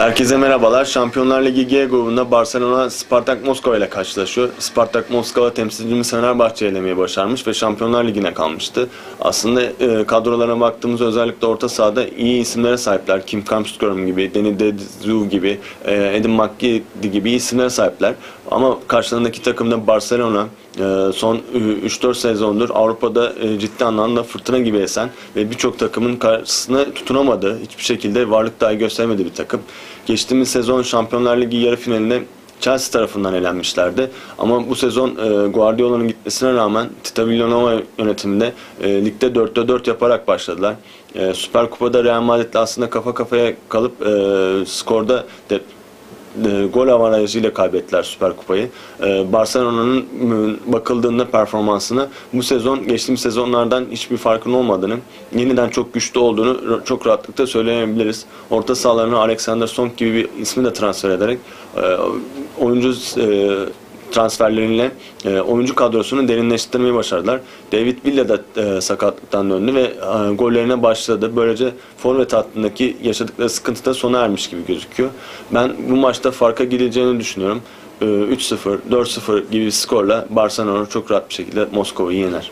Herkese merhabalar. Şampiyonlar Ligi G grubunda Barcelona Spartak Moskova ile karşılaşıyor. Spartak Moskova temsilcimiz Fenerbahçe elemeyi başarmış ve Şampiyonlar Ligi'ne kalmıştı. Aslında e, kadrolarına baktığımızda özellikle orta sahada iyi isimlere sahipler. Kim Kamsgörm gibi, Danny Dezu gibi, e, Edin McGee gibi isimlere sahipler. Ama karşılarındaki takımda Barcelona e, son 3-4 sezondur Avrupa'da e, ciddi anlamda fırtına gibi esen ve birçok takımın karşısına tutunamadığı, hiçbir şekilde varlık dahi gösteremediği bir takım. Geçtiğimiz sezon Şampiyonlar Ligi yarı finalinde Chelsea tarafından elenmişlerdi. Ama bu sezon e, Guardiola'nın gitmesine rağmen Tita Villanova yönetiminde e, ligde 4'te 4 yaparak başladılar. E, Süper Kupa'da Real Madrid'le aslında kafa kafaya kalıp e, skorda de, e, gol avarajıyla kaybettiler Süper Kupayı. E, Barcelona'nın bakıldığında performansını bu sezon geçtiğimiz sezonlardan hiçbir farkın olmadığını, yeniden çok güçlü olduğunu çok rahatlıkla söyleyebiliriz. Orta sahalarına Alexander Song gibi bir ismi de transfer ederek e, oyuncu e, transferleriyle e, oyuncu kadrosunu derinleştirmeyi başardılar. David Villa da e, sakatlıktan döndü ve e, gollerine başladı. Böylece forvet hattındaki yaşadıkları sıkıntı da sona ermiş gibi gözüküyor. Ben bu maçta farka gideceğini düşünüyorum. E, 3-0, 4-0 gibi bir skorla Barcelona çok rahat bir şekilde Moskova'yı yener.